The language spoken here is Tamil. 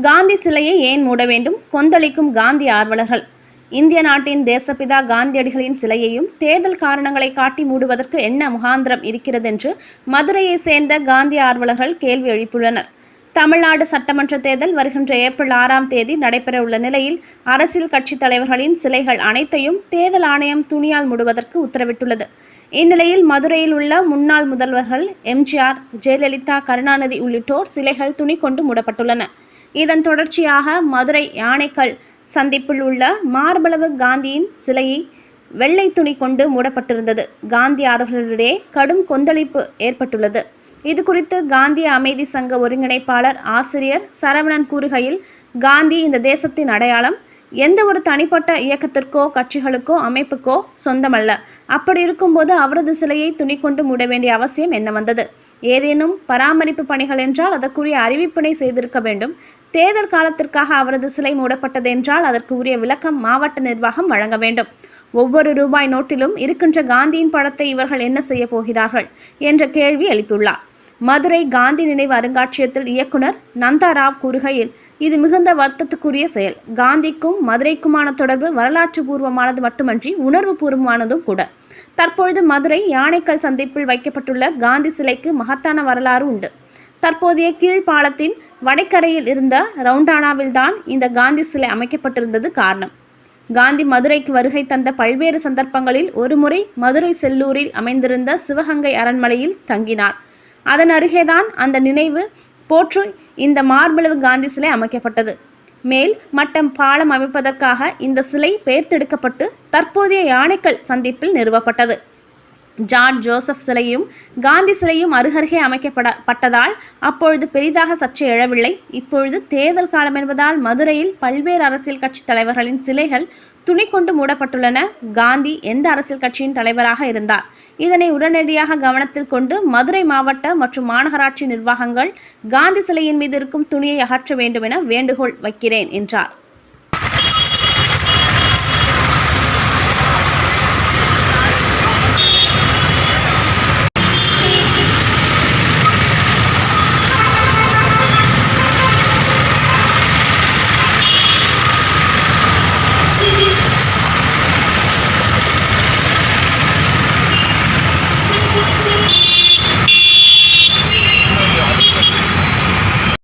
காந்தி சிலையை ஏன் மூட வேண்டும்? கொந்தளிக்கும் காந்தி ஆர்வலர்கள். இந்திய நாட்டின் தேசப்பிதா காந்தியடிகளின் சிலையையும் தேர்தல் காரணங்களை காட்டி மூடுவதற்கு என்ன முகாந்திரம் இருக்கிறதென்று மதுரையை சேர்ந்த காந்தி ஆர்வலர்கள் கேள்வி எழுப்பியுள்ளனர். தமிழ்நாடு சட்டமன்ற தேர்தல் வருகின்ற ஏப்ரல் ஆறாம் தேதி நடைபெறவுள்ள நிலையில் அரசியல் கட்சித் தலைவர்களின் சிலைகள் அனைத்தையும் தேர்தல் ஆணையம் துணியால் மூடுவதற்கு உத்தரவிட்டுள்ளது. இந்நிலையில் மதுரையில் உள்ள முன்னாள் முதல்வர்கள் எம்ஜிஆர் ஜெயலலிதா கருணாநிதி உள்ளிட்டோர் சிலைகள் துணி கொண்டு மூடப்பட்டுள்ளன. இதன் தொடர்ச்சியாக மதுரை யானைக்கல் சந்திப்பில் உள்ள மார்பளவு காந்தியின் சிலையை வெள்ளை துணி கொண்டு மூடப்பட்டிருந்தது. காந்தி ஆர்வலர்களிடையே கடும் கொந்தளிப்பு ஏற்பட்டுள்ளது. இது குறித்து காந்திய அமைதி சங்க ஒருங்கிணைப்பாளர் ஆசிரியர் சரவணன் கூறுகையில் காந்தி இந்த தேசத்தின் அடையாளம் எந்த ஒரு தனிப்பட்ட இயக்கத்திற்கோ கட்சிகளுக்கோ அமைப்புக்கோ சொந்தமல்ல. அப்படி இருக்கும்போது அவரது சிலையை துணி கொண்டு மூட வேண்டிய அவசியம் என்ன வந்தது? ஏதேனும் பராமரிப்பு பணிகள் என்றால் அதற்குரிய அறிவிப்பினை செய்திருக்க வேண்டும். தேர்தல் காலத்திற்காக அவரது சிலை மூடப்பட்டது என்றால் அதற்கு உரிய விளக்கம் மாவட்ட நிர்வாகம் வழங்க வேண்டும். ஒவ்வொரு ரூபாய் நோட்டிலும் இருக்கின்ற காந்தியின் படத்தை இவர்கள் என்ன செய்ய போகிறார்கள் என்ற கேள்வி எழுப்பியுள்ளார். மதுரை காந்தி நினைவு அருங்காட்சியகத்தில் இயக்குனர் நந்தா ராவ் கூறுகையில் இது மிகுந்த வருத்தத்துக்குரிய செயல். காந்திக்கும் மதுரைக்குமான தொடர்பு வரலாற்று பூர்வமானது மட்டுமன்றி உணர்வு பூர்வமானதும் கூட. தற்பொழுது மதுரை யானைக்கல் சந்திப்பில் வைக்கப்பட்டுள்ள காந்தி சிலைக்கு மகத்தான வரலாறு உண்டு. தற்போதைய கீழ்ப்பாலத்தின் வடக்கரையில் இருந்த ரவுண்டானாவில்தான் இந்த காந்தி சிலை அமைக்கப்பட்டிருந்தது காரணம். காந்தி மதுரைக்கு வருகை தந்த பல்வேறு சந்தர்ப்பங்களில் ஒருமுறை மதுரை செல்லூரில் அமைந்திருந்த சிவகங்கை அரண்மனையில் தங்கினார். அதன் அருகேதான் அந்த நினைவு போற்று இந்த மார்பளவு காந்தி சிலை அமைக்கப்பட்டது. மேல் மட்டம் பாலம் அமைப்பதற்காக இந்த சிலை பெயர்த்தெடுக்கப்பட்டு தற்போதைய யானைக்கல் சந்திப்பில் நிறுவப்பட்டது. ஜார்ஜ் ஜோசப் சிலையும் காந்தி சிலையும் அருகருகே அமைக்கப்படப்பட்டதால் அப்பொழுது பெரிதாக சர்ச்சை எழவில்லை. இப்பொழுது தேர்தல் காலம் என்பதால் மதுரையில் பல்வேறு அரசியல் கட்சி தலைவர்களின் சிலைகள் துணி கொண்டு மூடப்பட்டுள்ளன. காந்தி எந்த அரசியல் கட்சியின் தலைவராக இருந்தார்? இதனை உடனடியாக கவனத்தில் கொண்டு மதுரை மாவட்ட மற்றும் மாநகராட்சி நிர்வாகங்கள் காந்தி சிலையின் மீது இருக்கும் துணியை அகற்ற வேண்டும் என வேண்டுகோள் வைக்கிறேன் என்றார்.